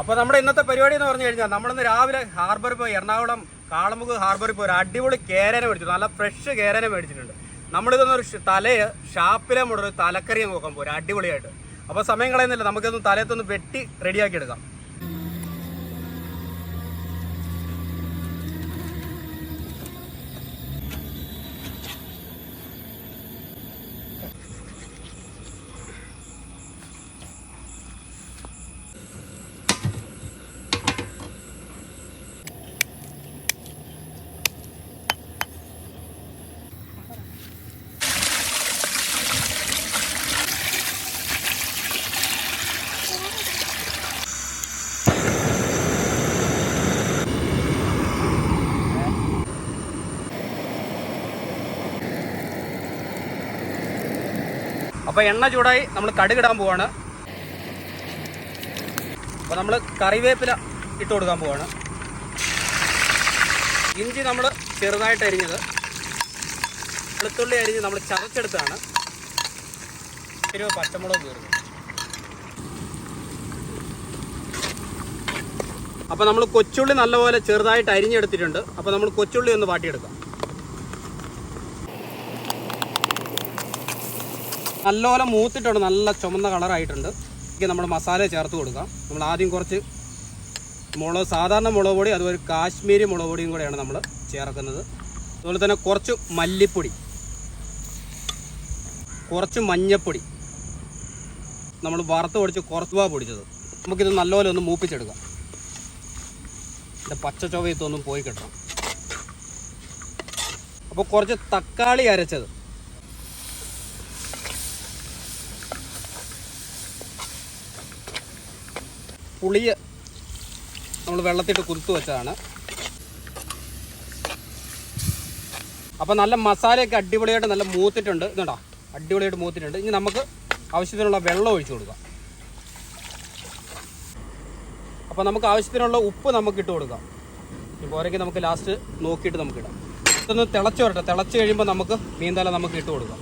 അപ്പോൾ നമ്മുടെ ഇന്നത്തെ പരിപാടി എന്ന് പറഞ്ഞു കഴിഞ്ഞാൽ നമ്മളിന്ന് രാവിലെ ഹാർബറിൽ പോയി എറണാകുളം കാളമുഖ് ഹാർബറിൽ പോയി ഒരു അടിപൊളി കേരനെ മേടിച്ചു. നല്ല ഫ്രഷ് കേരനെ മേടിച്ചിട്ടുണ്ട്. നമ്മളിതൊന്ന് ഒരു തലയെ ഷാപ്പിലെ മുടൊരു ഒരു തലക്കറി നോക്കാൻ പോകും അടിപൊളിയായിട്ട്. അപ്പോൾ സമയം കളയുന്നില്ല. നമുക്കൊന്ന് തലയത്തൊന്ന് വെട്ടി റെഡിയാക്കി എടുക്കാം. അപ്പോൾ എണ്ണ ചൂടായി നമ്മൾ കടുകിടാൻ പോവാണ്. അപ്പോൾ നമ്മൾ കറിവേപ്പില ഇട്ട് കൊടുക്കാൻ പോവാണ്. ഇഞ്ചി നമ്മൾ ചെറുതായിട്ട് അരിഞ്ഞത്. വെളുത്തുള്ളി അരിഞ്ഞ് നമ്മൾ ചതച്ചെടുത്താണ് ഒരു പച്ചമുളക് കയറുന്നത് അപ്പോൾ നമ്മൾ കൊച്ചുള്ളി നല്ലപോലെ ചെറുതായിട്ട് അരിഞ്ഞെടുത്തിട്ടുണ്ട്. അപ്പോൾ നമ്മൾ കൊച്ചുള്ളി ഒന്ന് വാട്ടിയെടുക്കാം. നല്ലപോലെ മൂത്തിട്ടുണ്ട്. നല്ല ചുമന്ന കളറായിട്ടുണ്ട് ഇതിലേക്ക് നമ്മൾ മസാല ചേർത്ത് കൊടുക്കാം. നമ്മൾ ആദ്യം കുറച്ച് മുളക് സാധാരണ മുളക് പൊടി അതുപോലെ കാശ്മീരി മുളക് പൊടിയും കൂടെയാണ് നമ്മൾ ചേർക്കുന്നത്. അതുപോലെ തന്നെ കുറച്ച് മല്ലിപ്പൊടി. കുറച്ച് മഞ്ഞപ്പൊടി. നമ്മൾ വറുത്ത് പൊടിച്ച് കുറച്ചുവാ പൊടിച്ചത്. നമുക്കിത് നല്ലപോലെ ഒന്ന് മൂപ്പിച്ചെടുക്കാം. ഇതിന്റെ പച്ച ചൊവയത്തൊന്നും പോയി കിട്ടണം. അപ്പോൾ കുറച്ച് തക്കാളി അരച്ചത്. പുളിയ നമ്മൾ വെള്ളത്തിട്ട് കുരുത്ത് വെച്ചതാണ്. അപ്പോൾ നല്ല മസാലയൊക്കെ അടിപൊളിയായിട്ട് നല്ല മൂത്തിട്ടുണ്ട്. ഇതുണ്ടോ? അടിപൊളിയായിട്ട് മൂത്തിട്ടുണ്ട്. ഇനി നമുക്ക് ആവശ്യത്തിനുള്ള വെള്ളം ഒഴിച്ചു കൊടുക്കാം. അപ്പോൾ നമുക്ക് ആവശ്യത്തിനുള്ള ഉപ്പ് നമുക്ക് ഇട്ട് കൊടുക്കാം. ഓരോ നമുക്ക് ലാസ്റ്റ് നോക്കിയിട്ട് നമുക്ക് ഇടാം. ഇതൊന്ന് തിളച്ച് വരട്ടെ. തിളച്ച് കഴിയുമ്പോൾ നമുക്ക് മീൻതല നമുക്ക് ഇട്ട് കൊടുക്കാം.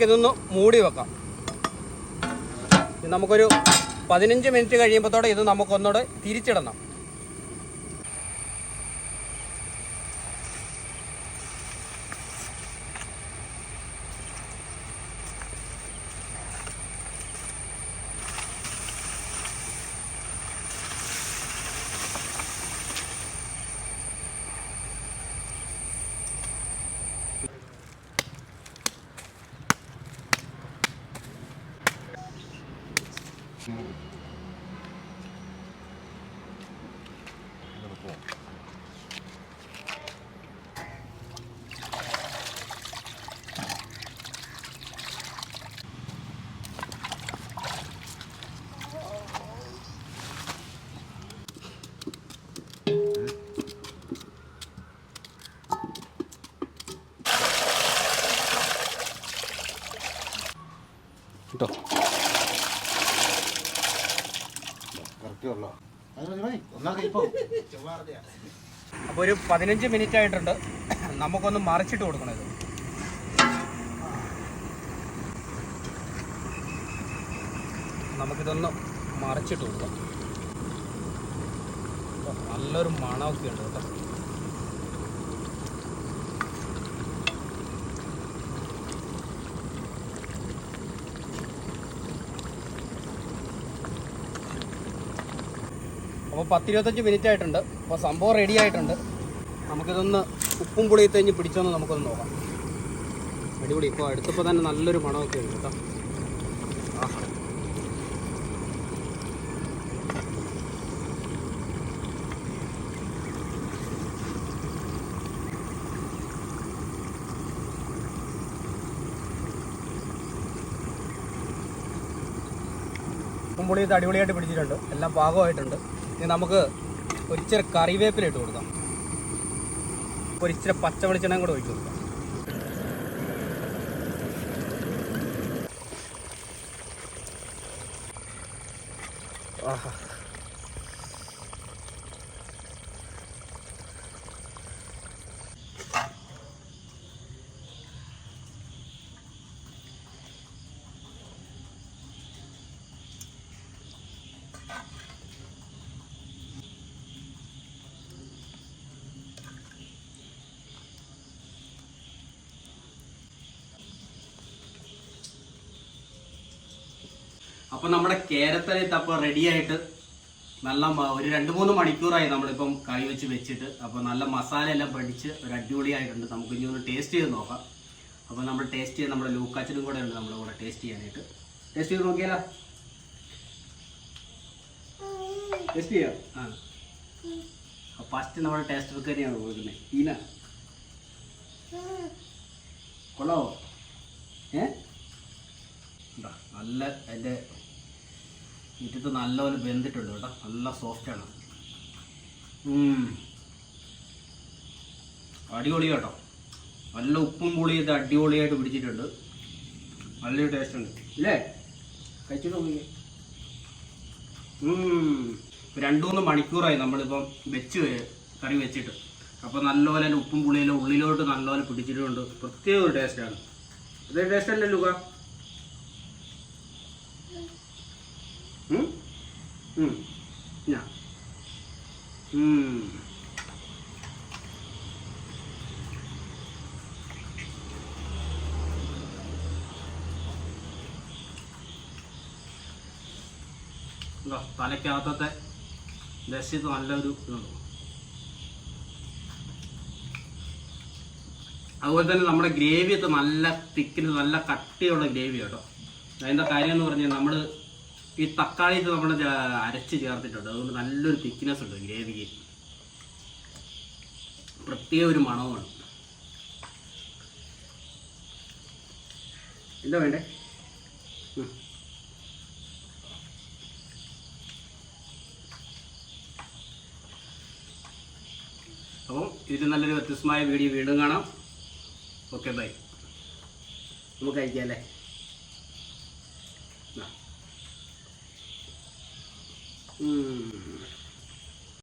നമുക്കിതൊന്ന് മൂടി വെക്കാം. നമുക്കൊരു പതിനഞ്ച് മിനിറ്റ് കഴിയുമ്പോഴത്തോടെ ഇത് നമുക്കൊന്നുകൂടെ തിരിച്ചിടണം. അപ്പോൾ ഒരു പതിനഞ്ച് മിനിറ്റ് ആയിട്ടുണ്ട്. നമുക്കൊന്ന് മറിച്ചിട്ട് കൊടുക്കണം ഇത്. നമുക്കിതൊന്ന് മറിച്ചിട്ട് കൊടുക്കാം. നല്ലൊരു മണമൊക്കെ ഉണ്ട് കേട്ടോ. അപ്പോൾ പത്തിരുപത്തഞ്ച് മിനിറ്റ് ആയിട്ടുണ്ട്. അപ്പോൾ സംഭവം റെഡി ആയിട്ടുണ്ട്. നമുക്കിതൊന്ന് ഉപ്പും പുളിയും തേഞ്ഞ് പിടിച്ചൊന്ന് നമുക്കൊന്ന് നോക്കാം. അടിപൊളി. ഇപ്പോൾ അടുത്തപ്പോൾ തന്നെ നല്ലൊരു മണമൊക്കെ ഉണ്ട് കേട്ടോ. ആഹാ ഉപ്പും പുളി ഇത് അടിപൊളിയായിട്ട് പിടിച്ചിട്ടുണ്ട്. എല്ലാം പാകമായിട്ടുണ്ട്. ഇനി നമുക്ക് ഒരിച്ചിരി കറിവേപ്പില ഇട്ട് കൊടുക്കാം. ഒരിച്ചിരി പച്ച വെളിച്ചെണ്ണയും കൂടെ ഒഴിച്ചു കൊടുക്കാം. ആഹാ. അപ്പൊ നമ്മുടെ കേരത്തലത്ത് അപ്പോൾ റെഡി ആയിട്ട് നല്ല ഒരു രണ്ട് മൂന്ന് മണിക്കൂറായി നമ്മളിപ്പം കറി വെച്ച് വെച്ചിട്ട്. അപ്പോൾ നല്ല മസാല എല്ലാം പഠിച്ച് ഒരു അടിപൊളിയായിട്ടുണ്ട്. നമുക്ക് ഇനി ഒന്ന് ടേസ്റ്റ് ചെയ്ത് നോക്കാം. അപ്പോൾ നമ്മൾ ടേസ്റ്റ് ചെയ്യാൻ നമ്മുടെ ലൂക്കാച്ചനും കൂടെ ഉണ്ട് നമ്മുടെ കൂടെ ടേസ്റ്റ് ചെയ്യാനായിട്ട്. ടേസ്റ്റ് ചെയ്ത് നോക്കിയാലോ? ടേസ്റ്റ് ചെയ്യാം? ആ. ഫസ്റ്റ് നമ്മുടെ ടേസ്റ്റ് ബുക്ക് തന്നെയാണ് കൊടുക്കുന്നത് ഈന. കൊള്ളാവോ? ഏ? നല്ല അതിന്റെ മുറ്റത്ത് നല്ലപോലെ വെന്തിട്ടുണ്ട് കേട്ടോ. നല്ല സോഫ്റ്റാണ് അടിപൊളി കേട്ടോ. നല്ല ഉപ്പും പുളിയത് അടിപൊളിയായിട്ട് പിടിച്ചിട്ടുണ്ട്. നല്ലൊരു ടേസ്റ്റ് ഉണ്ട്. ഇല്ലേ? കഴിച്ചിട്ട് നോക്കി രണ്ടു മൂന്ന് മണിക്കൂറായി നമ്മളിപ്പം വെച്ച് കറി വെച്ചിട്ട്. അപ്പോൾ നല്ലപോലെ ഉപ്പും പുളിയെല്ലാം ഉള്ളിലോട്ട് നല്ലപോലെ പിടിച്ചിട്ടുണ്ട്. പ്രത്യേക ഒരു ടേസ്റ്റാണ് അതേ ടേസ്റ്റ് അല്ലേ ലുക ഉം? ഉം. ഞാ. ഉം. തലയ്ക്കകത്തത്തെ ലസ്യത്ത് നല്ലൊരു അതുപോലെ തന്നെ നമ്മുടെ ഗ്രേവി ഒക്കെ നല്ല തിക്കിന് നല്ല കട്ടിയുള്ള ഗ്രേവി കേട്ടോ അതിന്റെ കാര്യം എന്ന് പറഞ്ഞാൽ നമ്മൾ ഈ തക്കാളി നമ്മൾ അരച്ച് ചേർത്തിട്ടുണ്ട്. അതുകൊണ്ട് നല്ലൊരു തിക്നെസ് ഉണ്ട് ഗ്രേവിക്ക് പ്രത്യേക ഒരു മണവുമാണ്. എന്താ വേണ്ടേ. അപ്പം ഇത് നല്ലൊരു വ്യത്യസ്തമായ വീഡിയോ വീണ്ടും കാണാം. ഓക്കെ ബൈ നമുക്ക് കഴിക്കാം അല്ലേ? ആ. ഉം.